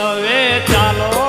save ચાલો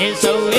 It's so